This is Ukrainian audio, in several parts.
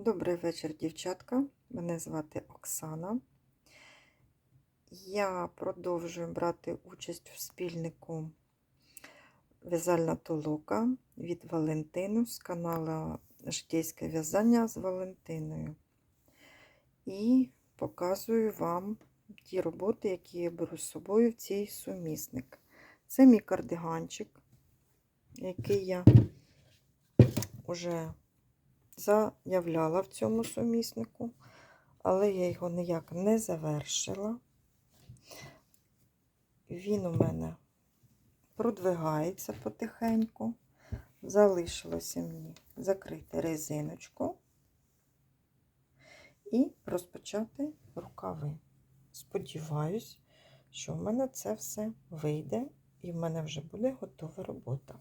Добрий вечір, дівчатка. Мене звати Оксана. Я продовжую брати участь в спільнику В'язальна толока від Валентину з каналу Житейське в'язання з Валентиною. І показую вам ті роботи, які я беру з собою в цей сумісник. Це мій кардиганчик, який я вже заявляла в цьому суміснику, але я його ніяк не завершила. Він у мене продвигається потихеньку. Залишилося мені закрити резиночку і розпочати рукави. Сподіваюсь, що в мене це все вийде і в мене вже буде готова робота.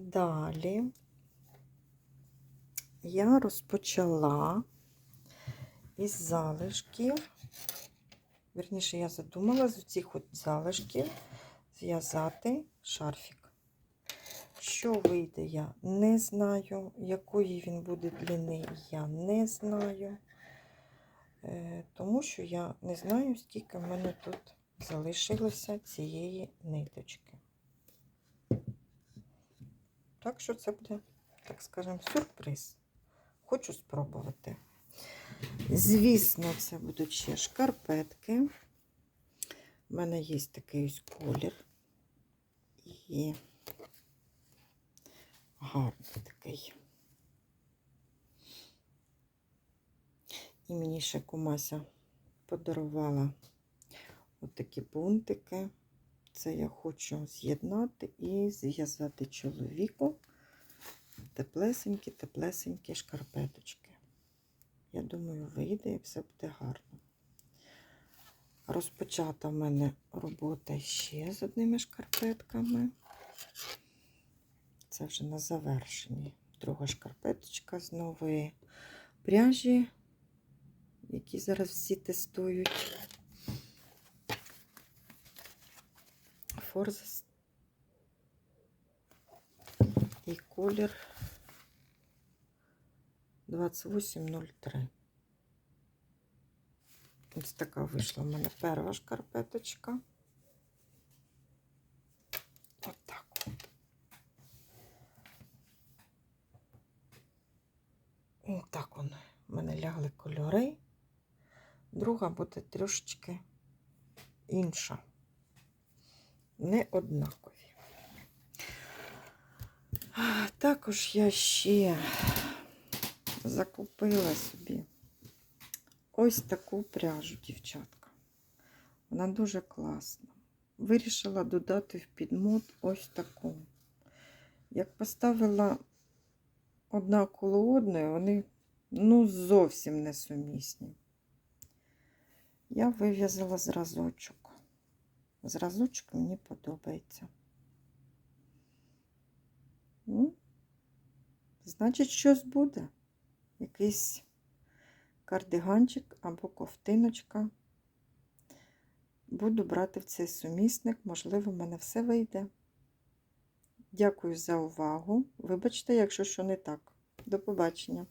Далі я розпочала із залишків, верніше, я задумала з цих от залишків зв'язати шарфік. Що вийде, я не знаю, якої він буде длини, я не знаю, Е, тому що я не знаю, скільки в мене тут залишилося цієї ниточки. Так що це буде, так скажемо, сюрприз. Хочу спробувати. Звісно, це будуть ще шкарпетки. У мене є такий ось колір. І гарний такий. І мені ще кумася подарувала отакі бунтики. Це я хочу з'єднати і зв'язати чоловіку теплесенькі, теплесенькі шкарпеточки. Я думаю, вийде і все буде гарно. Розпочата в мене робота ще з одними шкарпетками. Це вже на завершенні. Друга шкарпеточка з нової пряжі, які зараз всі тестують. Форзас і колір 2803. Ось така вийшла в мене перша шкарпеточка. От. Отак вони в мене лягли кольори. Друга буде трошечки інша не однакові. Також я ще закупила собі ось таку пряжу, дівчатка. Вона дуже класна. Вирішила додати в підмот ось таку. Як поставила одна коло одної, вони ну, зовсім несумісні. Я вив'язала зразочок. Зразочок мені подобається. Ну, значить, щось буде. Якийсь кардиганчик або ковтиночка. Буду брати в цей сумісник, можливо, в мене все вийде. Дякую за увагу. Вибачте, якщо що не так. До побачення.